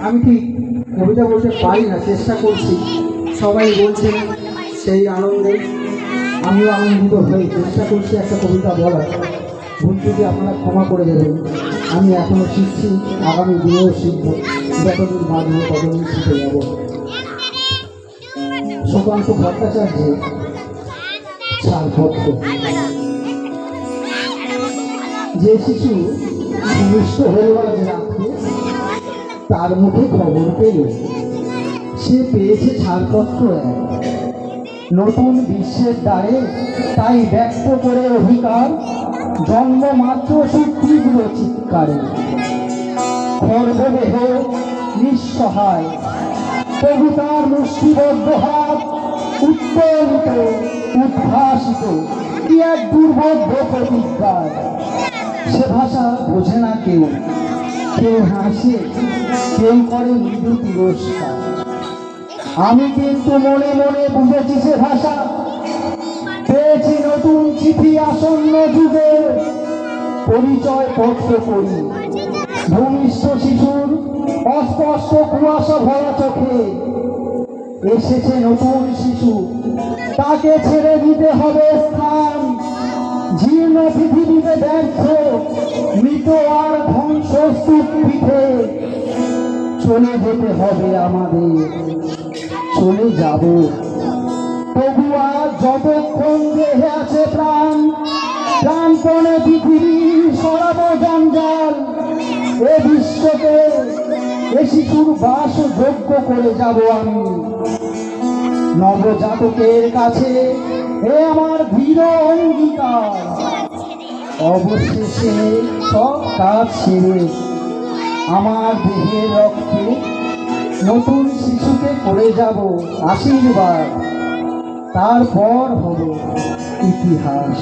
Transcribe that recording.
আমি ঠিক কবিতা বলতে পারি না, চেষ্টা করছি। সবাই বলছেন সেই আনন্দে। আমিও আনন্দিত হয়ে চেষ্টা করছি একটা কবিতা বলার। ভুল যদি আপনারা ক্ষমা করে দেবেন। আমি এখনও শিখছি, আগামী দিনেও শিখব। যতদিন বাঁচবো ততদিন শিখে যাব। সুকান্ত ভট্টাচার্য ছাড়পত্র যে শিশু ভূমিষ্ঠ আজ রাত্রে তার মুখে খবর পেল। সে পেয়েছে ছাড়পত্র এক। নতুন বিশ্বের দ্বারে তাই ব্যক্ত করে অধিকার, জন্ম মাত্র সুতীব্র চিৎকারে। খর্বদেহ নিঃসহায়, তবু তার মুষ্টিবদ্ধ হাত উত্তোলিত উদ্ভাসিত। কি এক দুর্বোধ্য প্রতিজ্ঞার সে ভাষা বোঝে না কেউ। কেউ হাসে, কেউ করে মৃদু তিরস্কার। আমি কিন্তু মনে মনে বুঝেছি সে ভাষা। পেয়েছি নতুন চিঠি আসন্ন যুগে পরিচয় পত্র করি। ভূমিষ্ঠ শিশুর অস্পষ্ট কুয়াশা ভরা চোখে এসেছে নতুন শিশু। তাকে ছেড়ে দিতে হবে স্থান। জীর্ণ পৃথিবীতে ব্যর্থ ধ্বংসস্তূপ পিঠে চলে যেতে হবে আমাদের। চলে যাব। আর যতক্ষণ দেহে আছে প্রাণ, প্রাণপণে পৃথিবী সরাবো জঞ্জাল। এ বিশ্বকে এ শিশুর বাস যোগ্য করে যাব আমি। নবজাতকের কাছে এ আমার দৃঢ় অঙ্গীকার। অবশেষে সব কাজ আমার দেহের রক্তে নতুন শিশুকে করে যাব আশীর্বাদ। তারপর হলো ইতিহাস।